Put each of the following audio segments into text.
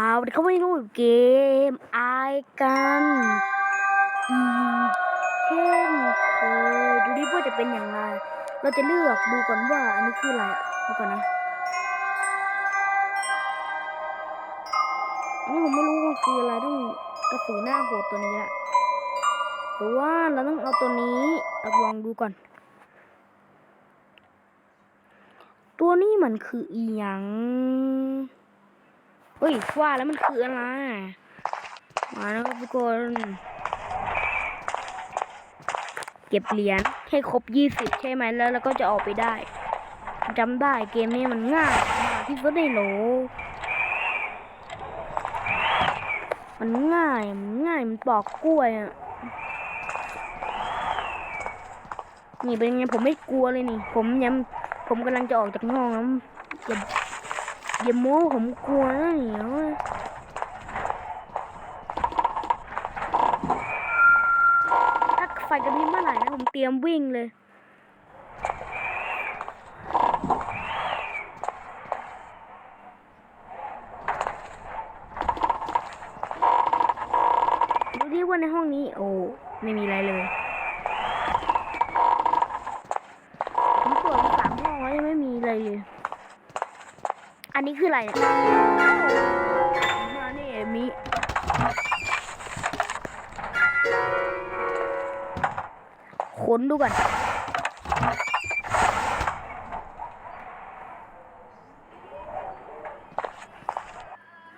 าวเขาไม่รู้เกมอายกันอีเข้มเคยดูดิว่าจะเป็นอย่างไร เราจะเลือกดูก่อนว่าอันนี้คืออะไรอะดูก่อนนะอันนี้ผมไม่รู้ว่าคืออะไรต้องกระสือหน้าโหดตัวนี้แหละหรือว่าเราต้องเอาตัวนี้เราลองดูก่อน ตัวนี้มันคืออีหยัง เฮ้ยว่าแล้วมันคืออะไร มาแล้วทุกคน เก็บเหรียญให้ครบยี่สิบใช่ไหมแล้วเราก็จะออกไปได้จำได้เกมนี้มันง่ายมากที่สุดในโลกมันง่ายมันง่ายมันปอกกล้วยอะนี่เป็นไงผมไม่กลัวเลยนี่ ผมยังผมกำลังจะออกจากห้องแล้ว อย่าอย่าโม้ผมกลัวนะนี่เอาไว้ถ้าไฟกระพริบเมื่อไหร่นะผมเตรียมวิ่งเลย ดูที่ว่าในห้องนี้ โอ้ ไม่มีอะไรเลย ผมตรวจมาสามห้องแล้วยังไม่มีอะไรเลย อันนี้คืออะไรเนี่ยมาเนี่ยมีค้นดูก่อน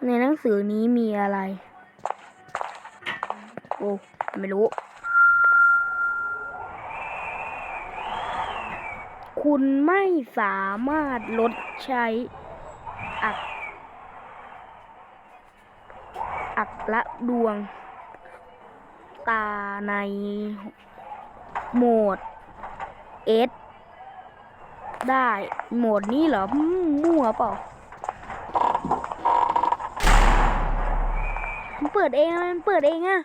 ในหนังสือนี้มีอะไร โอ้ ไม่รู้ คุณไม่สามารถลดใช้ อัก อักละดวง ตาในโหมด S ได้โหมดนี้เหรอ มั่วเปล่ามันเปิดเองมันเปิดเองอะ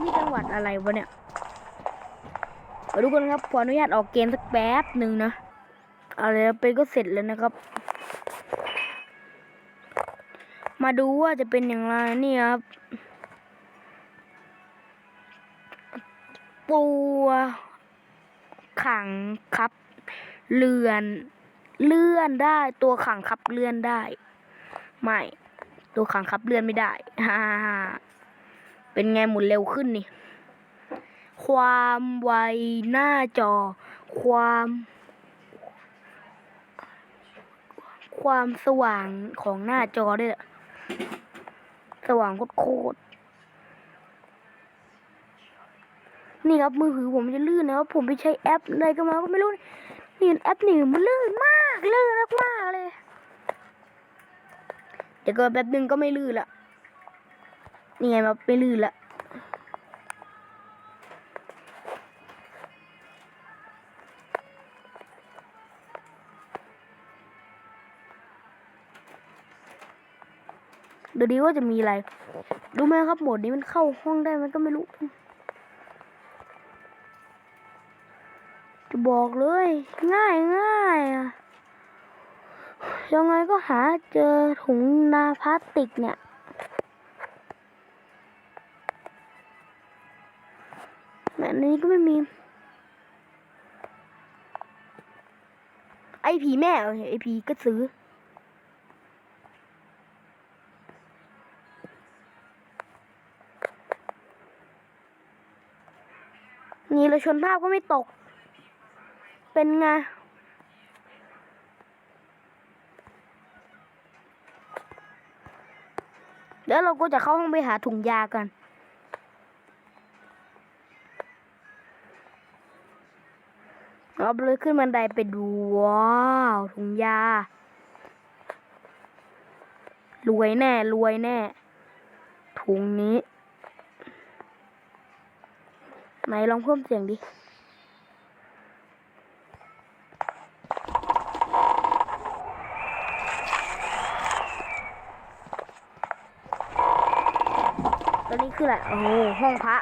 นี่จังหวัดอะไรวะเนี่ยมาดูกันครับ ขออนุญาตออกเกมสักแป๊บหนึ่งนะ อะไรเป็นก็เสร็จแล้วนะครับ มาดูว่าจะเป็นอย่างไรนี่ครับตัวขังคับเลื่อน เลื่อนได้ตัวขังคับเลื่อนได้ ไม่ ตัวขังคับเลื่อนไม่ได้ฮ่าเป็นไงหมุนเร็วขึ้นนี่ ความไวหน้าจอ ความ ความสว่างของหน้าจอด้วยอะสว่างโคตรๆนี่ครับมือถือผมจะลื่นนะครับผมไปใช้แอปอะไรก็มาก็ไม่รู้นี่แอปนี่มันลื่นมากลื่นมากเลยเดี๋ยวก็แป๊บนึงก็ไม่ลื่นละนี่ไงมาไม่ลื่นละ ดูดีว่าจะมีอะไร รู้ไหมครับโหมดนี้มันเข้าห้องได้มันก็ไม่รู้ จะบอกเลย ง่ายง่ายอะยังไงก็หาเจอถุงนาพลาสติกเนี่ย แบบนี้ก็ไม่มี ไอผีแม่ไอผีก็ซื้อ ชนภาพก็ไม่ตก เป็นไง เดี๋ยวเราก็จะเข้าห้องไปหาถุงยากัน เราเลยขึ้นบันไดไปดู ว้าว ถุงยา รวยแน่ รวยแน่ ถุงนี้ ไหนลองเพิ่มเสียงดิ ตอนนี้คืออะไร โอ้โห ห้องพระ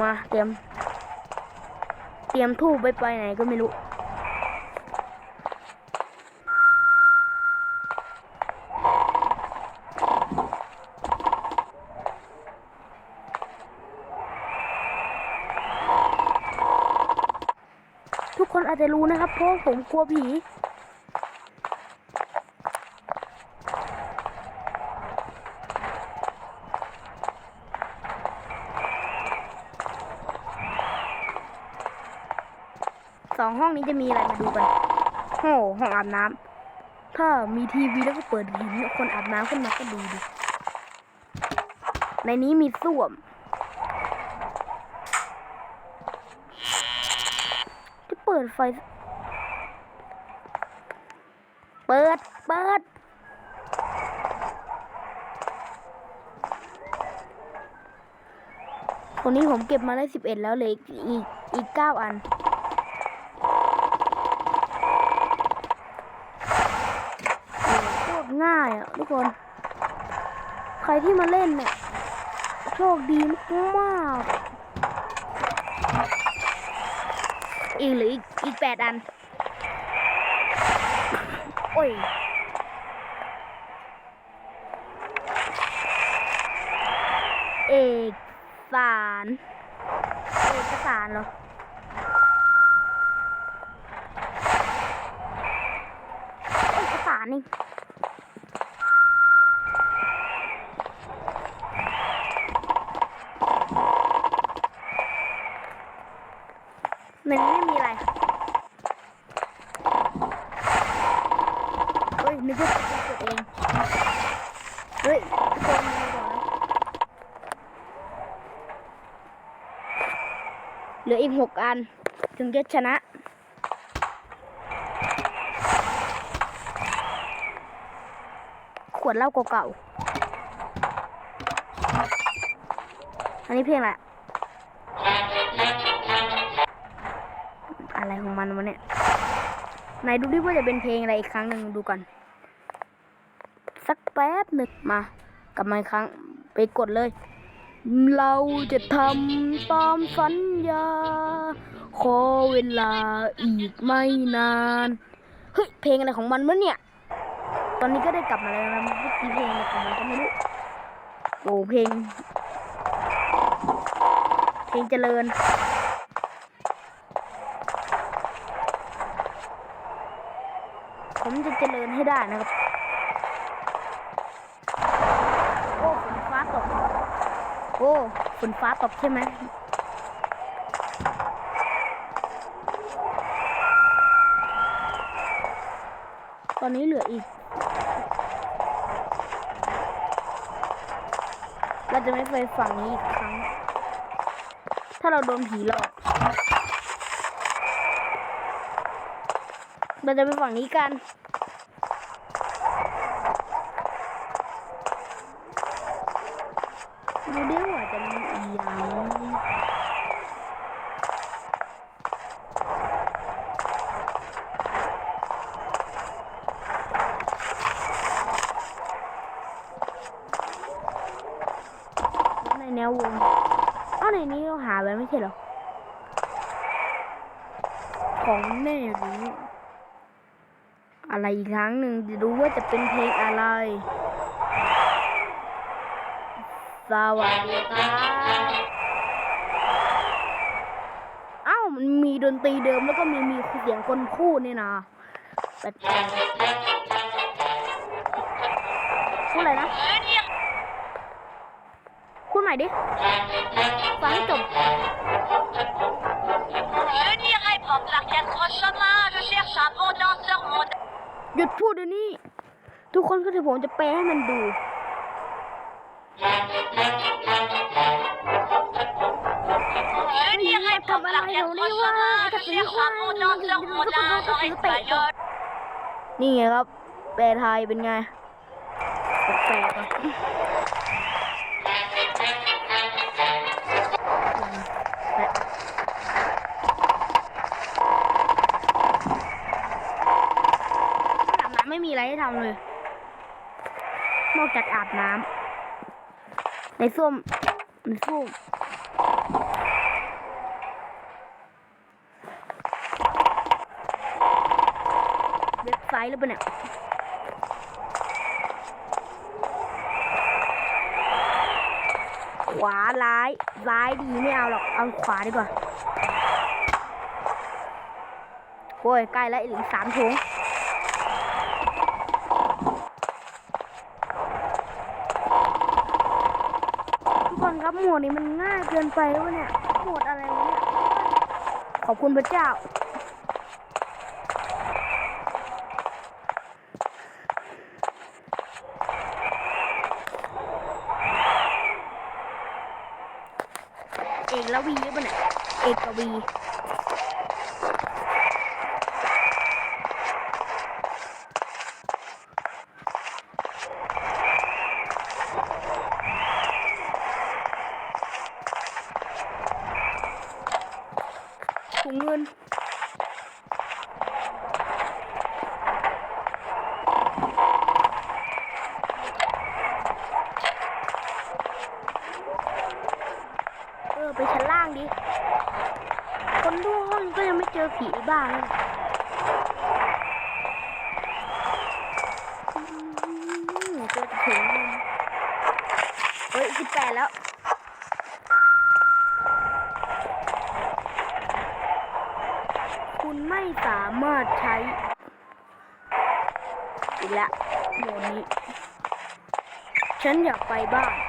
มาเตรียม เตรียมทูบไปไปไหนก็ไม่รู้ คนอาจจะรู้นะครับ เพราะผมกลัวผีสองห้องนี้จะมีอะไรมาดูกันโอ้ห้องอาบน้ำถ้ามีทีวีแล้วก็เปิดห็นคนอาบน้ำขึ้นมาก็ดีดิ ในนี้มีส้วม จะเปิดไฟ เปิด เปิด คนนี้ผมเก็บมาได้สิบเอ็ดแล้วเลยอีกอีกเก้าอันโคตรง่ายอะทุกคน ใครที่มาเล่นเนี่ยโชคดีมากๆ อีกหรืออีกอีกแปดอัน โอ้ยเอกสารเอกสารเหรอเอกสารนี่นี้ไม่มีอะไร เฮ้ยนึกว่าจะกดเอง เฮ้ยทุกคนมีก่อนนะ เหกหกอัน ถึงจะชนะ ขวดเหล้าเก่าๆอันนี้เพลงอะไรอะไรของมันวะเนี่ยไหนดูดิว่าจะเป็นเพลงอะไรอีกครั้งหนึ่งดูก่อน สักแป๊บหนึ่งมากลับมาอีกครั้งไปกดเลย เราจะทำตามสัญ ญาขอเวลาอีกไม่นาน เฮ้ย เพลงอะไรของมันวะเนี่ย ตอนนี้ก็ได้กลับมาแล้วนะเมื่อกี้เพลงอะไรของมันก็ไม่รู้โอ้เพลง เพลงเจริญผมจะเจริญให้ได้นะครับ โอ้ฝนฟ้าตก โอ้ฝนฟ้าตกใช่ไหม อนนี้เหลืออีก เราจะไม่ไปฝั่งนี้อีกครั้ง ถ้าเราโดนผีหลอก เราจะไปฝั่งนี้กันดูดิว่าจะมีอีหยังใน แนววงเอ้าในนี้เราหาไว้ไม่ใช่หรอ ของแน่หรืออะไรอีกครั้งหนึ่งจะดูว่าจะเป็นเพลงอะไร สวัสดีครับเอ้ามันมีดนตรีเดิมแล้วก็มีมีเสียงคนพูดนี่นะแปลกๆพูดอะไรนะ หม่ดิฟังให้จบ Je n'irai prendre par quatre chemins, je cherche un bon danseur, mon หยุดพูดเดี๋ยวนี้ ทุกคนก็ถือผมจะแปลให้มันดู Je n'irai prendre par quatre chemins, je cherche un bon danseur, mon danseur espagnol. นี่ไงครับ แปลไทยเป็นไงแปลกๆอะ ไม่มีอะไรให้ทำเลย นอกจากอาบน้ำในส้วมในส้วมเว็บไซต์หรือเปล่าเนี่ยขวาร้ายร้ายดีไม่เอาหรอก เอาขวาดีกว่าโอ้ยใกล้แล้วอีกสามถุงทุกคนครับ หมดนี้มันง่ายเกินไปแล้วะเนี่ยโหมดอะไรวะเนี่ย ขอบคุณพระเจ้า เอกละวีหรือเปล่าเนี่ย เอกวีถุงเงิน เออ ไปชั้นล่างดิ คนทั่วห้องก็ยังไม่ เจอผีบ้างเจอแต่ถุงเฮ้ยสิบแปดแล้วคุณไม่สามารถใช้อีกแล้วโหมดนี้ ฉันอยากไปบ้าน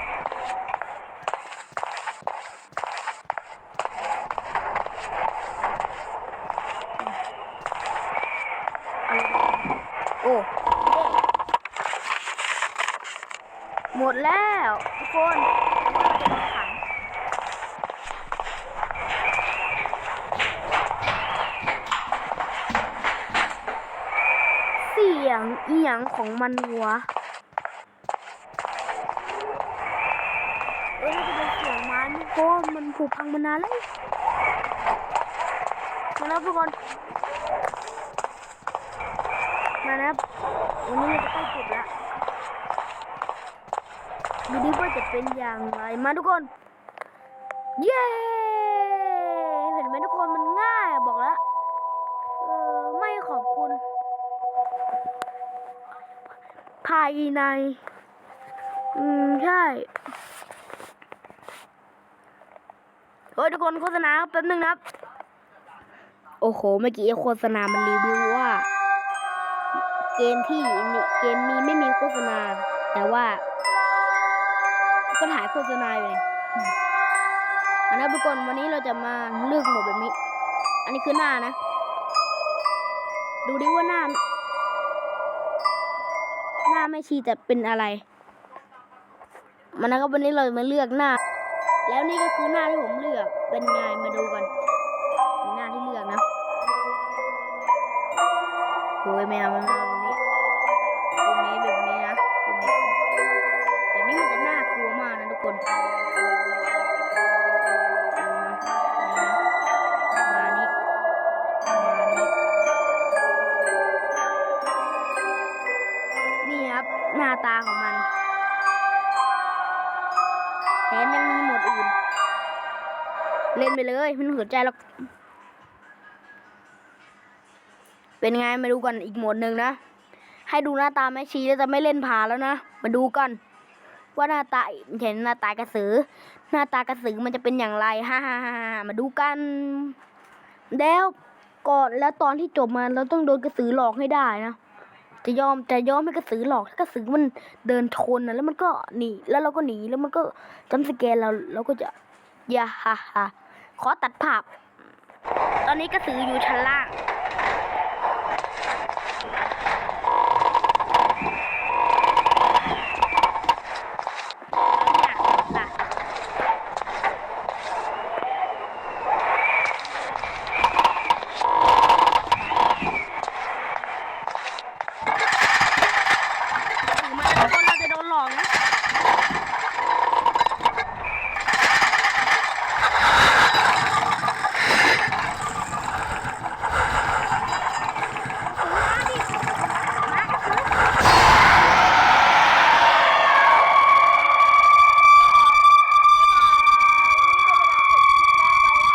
ดแล้วทุกคนเราจะโดนขังเสียงเอียงของมันวเอ้ยน่จะเป็นเสียงม้นี่เพราะมันผุพังมานานแล้วมาแล้วทุกคนมานะครับวันนี้เราจะใกล้จบแล้ว ดูดิว่าจะเป็นอย่างไรมาทุกคน เย้เห็นไหมทุกคนมันง่ายบอกแล้วเออไม่ขอบคุณ ภายใน อืม ใช่เฮ้ยทุกคนโฆษณาแป๊บนึงนะครับโอ้โห เมื่อกี้โฆษณา มันรีวิวว่า เกมที่นี่เกมนี้ไม่มีโฆษณา แต่ว่า ก็ถ่ายโฆษณาอยู่เลยอันนั้นทุกคนวันนี้เราจะมาเลือกโหมดแบบนี้ อันนี้คือหน้านะ ดูดิว่าหน้า หน้าไม่ชีจะเป็นอะไร มันนะครับวันนี้เราจะมาเลือกหน้า แล้วนี่ก็คือหน้าที่ผมเลือกเป็นไงมาดูกันมีหน้าที่เลือกนะโอ้ยแมวมันมา หน้าตาของมันแถมยังมีหมดอื่น เล่นไปเลยม่ต้องสนใจหรอก เป็นไงมาดูกันอีกหมดหนึ่งนะ ให้ดูหน้าตาแม่ชีแล้วจะไม่เล่นพาแล้วนะ มาดูกัน ว่าหน้าตาเห็นหน้าตากระสือ หน้าตากระสือมันจะเป็นอย่างไรฮ่าฮ่าฮ่ามาดูกัน แล้วก่อนแล้วตอนที่จบมาเราต้องโดนกระสือหลอกให้ได้นะจะยอมจะยอมให้กระสือหลอกถ้ากระสือมันเดินชนนะแล้วมันก็หนีแล้วเราก็หนีแล้วมันก็จำสแกนเราเราก็จะอย่าฮ่าฮ่าขอตัดภาพ ตอนนี้กระสืออยู่ชั้นล่าง